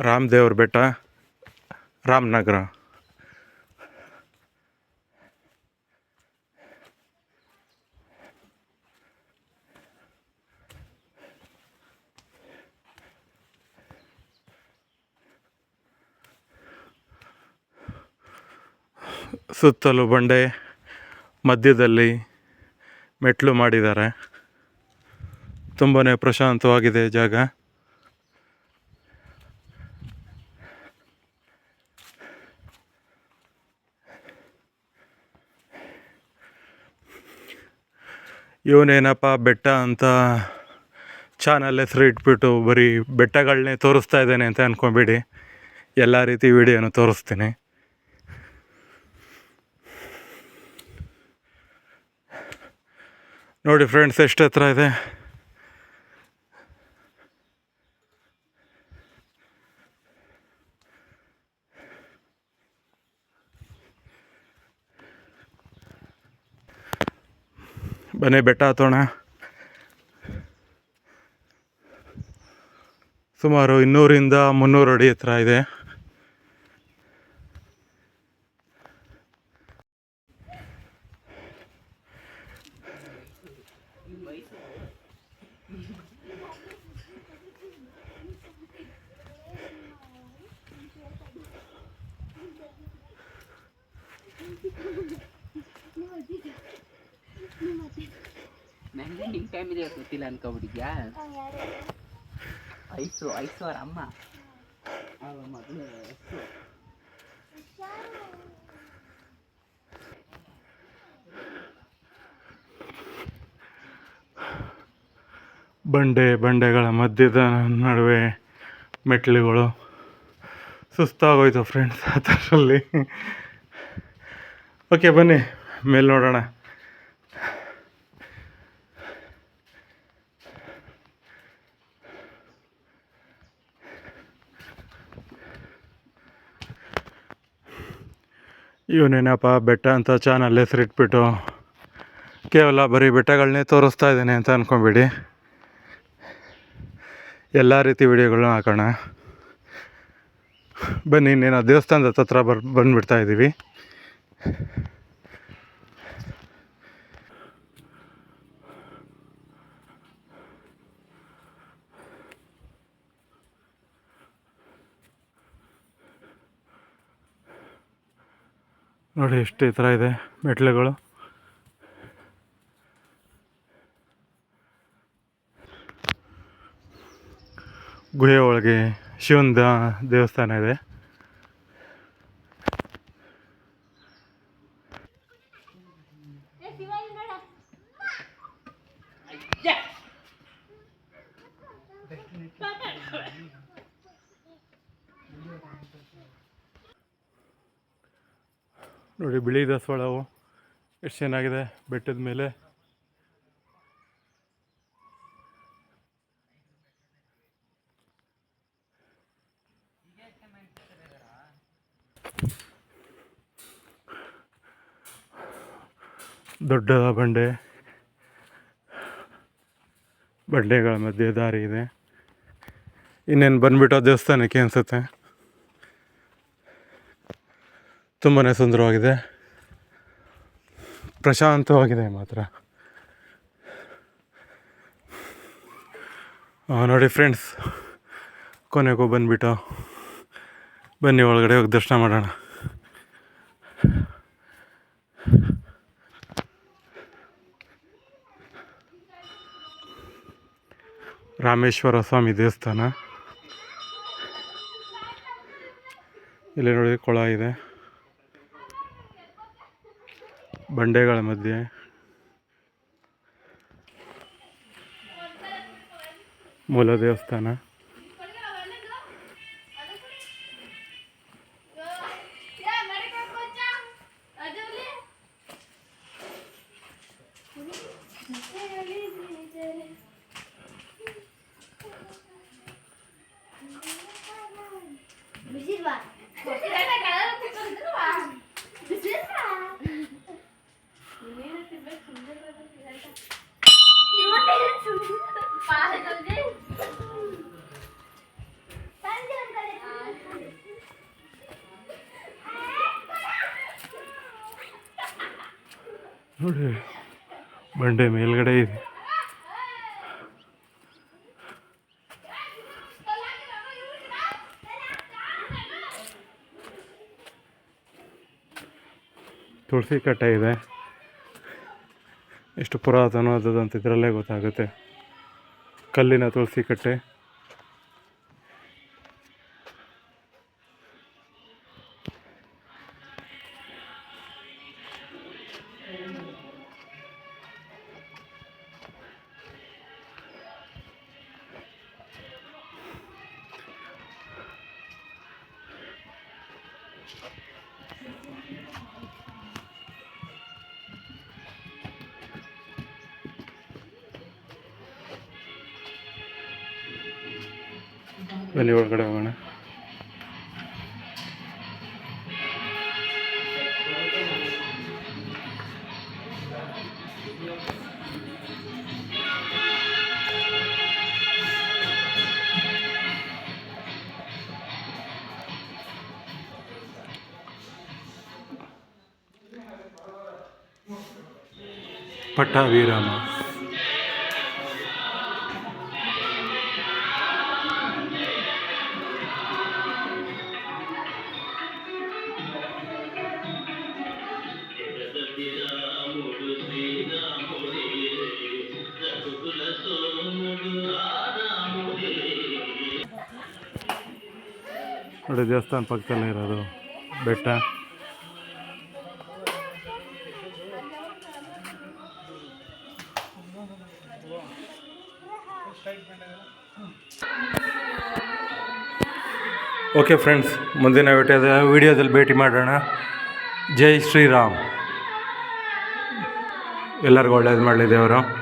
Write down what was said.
ರಾಮದೇವ್ರ ಬೆಟ್ಟ ರಾಮನಗರ. ಸುತ್ತಲೂ ಬಂಡೆ ಮಧ್ಯದಲ್ಲಿ ಮೆಟ್ಲು ಮಾಡಿದ್ದಾರೆ. ತುಂಬಾ ಪ್ರಶಾಂತವಾಗಿದೆ ಜಾಗ. ಇವನೇನಪ್ಪ ಬೆಟ್ಟ ಅಂತ ಚಾನಲ್ ಹೆಸರು ಇಟ್ಬಿಟ್ಟು ಬರೀ ಬೆಟ್ಟಗಳನ್ನೇ ತೋರಿಸ್ತಾ ಇದ್ದೇನೆ ಅಂತ ಅಂದ್ಕೊಬೇಡಿ ಎಲ್ಲ ರೀತಿ ವಿಡಿಯೋನು ತೋರಿಸ್ತೀನಿ. ನೋಡಿ ಫ್ರೆಂಡ್ಸ್ ಎಷ್ಟು ಹತ್ರ ಇದೆ? ಬನ್ನಿ ಬೆಟ್ಟ ಹತ್ತೋಣ. ಸುಮಾರು ಇನ್ನೂರಿಂದ ಮುನ್ನೂರು ಅಡಿ ಹತ್ರ ಇದೆ. ನಂಗೆ ಫ್ಯಾಮಿಲಿ ಫ್ಯಾಮಿಲಿ ಗೊತ್ತಿಲ್ಲ ಅನ್ಕೊಬಿಟ್ಟಿದ್ಯಾ? ಐಸು ಐಸು ಅವ್ರ ಅಮ್ಮ. ಅವ್ರ ಮಗಳು ಐಸು. ಬಂಡೆ, ಬಂಡೆಗಳ ಮಧ್ಯದ ನಡುವೆ ಮೆಟ್ಲುಗಳು ಸುಸ್ತಾಗೋಯ್ತು ಫ್ರೆಂಡ್ಸ್ ಅದರಲ್ಲಿ ಓಕೆ ಬನ್ನಿ, ಮೇಲೆ ನೋಡೋಣ. ಇವನೇನಪ್ಪ ಬೆಟ್ಟ ಅಂತ ಚಾನಲ್ ಹೆಸರಿಟ್ಬಿಟ್ಟು ಕೇವಲ ಬರೀ ಬೆಟ್ಟಗಳನ್ನೇ ತೋರಿಸ್ತಾ ಇದ್ದಾನೆ ಅಂತ ಅಂದ್ಕೊಂಬಿಡಿ ಎಲ್ಲ ರೀತಿ ವಿಡಿಯೋಗಳನ್ನ ಹಾಕೋಣ. ಬನ್ನಿ, ಇನ್ನೇನು ದೇವಸ್ಥಾನದ ಹತ್ರ ಬರ್, ಬಂದುಬಿಡ್ತಾ ಇದ್ದೀವಿ ನೋಡಿ ಎಷ್ಟು ಈ ಥರ ಇದೆ ಮೆಟ್ಲುಗಳು. ಗುಹೆ ಒಳಗೆ ಶಿವನ ದೇವಸ್ಥಾನ ಇದೆ. ನೋಡಿ ಬಿಳಿ ದಾಸವಾಳವು. ಎಷ್ಟು ಚೆನ್ನಾಗಿದೆ ಬೆಟ್ಟದ ಮೇಲೆ. ದೊಡ್ಡ ಬಂಡೆ. ಬಂಡೆಗಳ ಮಧ್ಯೆ ದಾರಿ ಇದೆ. ಇನ್ನೇನು ಬಂದ್ಬಿಟ್ಟು ದೇವಸ್ಥಾನಕ್ಕೆ ಅನಿಸುತ್ತೆ? ತುಂಬಾ ಸುಂದರವಾಗಿದೆ. ಪ್ರಶಾಂತವಾಗಿದೆ ಮಾತ್ರ. ನೋಡಿ ಫ್ರೆಂಡ್ಸ್ ಕೊನೆಗೂ ಬಂದುಬಿಟ್ಟು ಬನ್ನಿ ಒಳಗಡೆ ಹೋಗಿ ದರ್ಶನ ಮಾಡೋಣ. ರಾಮೇಶ್ವರ ಸ್ವಾಮಿ ದೇವಸ್ಥಾನ. ಇಲ್ಲಿ ನೋಡಿ ಕೊಳ ಇದೆ. ಬಂಡೆಗಳ ಮಧ್ಯೆ ಮೂಲ ನೋಡಿ, ಬಂಡೆ ಮೇಲ್ಗಡೆ ಇದೆ. ತುಳಸಿ ಕಟ್ಟೆ ಇದೆ. ಎಷ್ಟು ಪುರಾತನವಾದದ್ದು ಅಂತ ಇದರಲ್ಲೇ ಗೊತ್ತಾಗುತ್ತೆ. ಕಲ್ಲಿನ ತುಳಸಿ ಕಟ್ಟೆ. ಬನ್ನಿ ಒಳಗಡೆ ಹೋಗೋಣ. ಪಟ್ಟಾಭಿರಾಮ. ನೋಡಿ, ದೇವಸ್ಥಾನ ಪಕ್ಕದಲ್ಲಿ ಇರೋದು ಬೆಟ್ಟ. ಓಕೆ ಫ್ರೆಂಡ್ಸ್ ಮುಂದಿನ ವಿಡಿಯೋದ ವಿಡಿಯೋದಲ್ಲಿ ಭೇಟಿ ಮಾಡೋಣ. ಜೈ ಶ್ರೀರಾಮ್. ಎಲ್ಲರಿಗೂ ಒಳ್ಳೇದು ಮಾಡಲಿ ದೇವರು.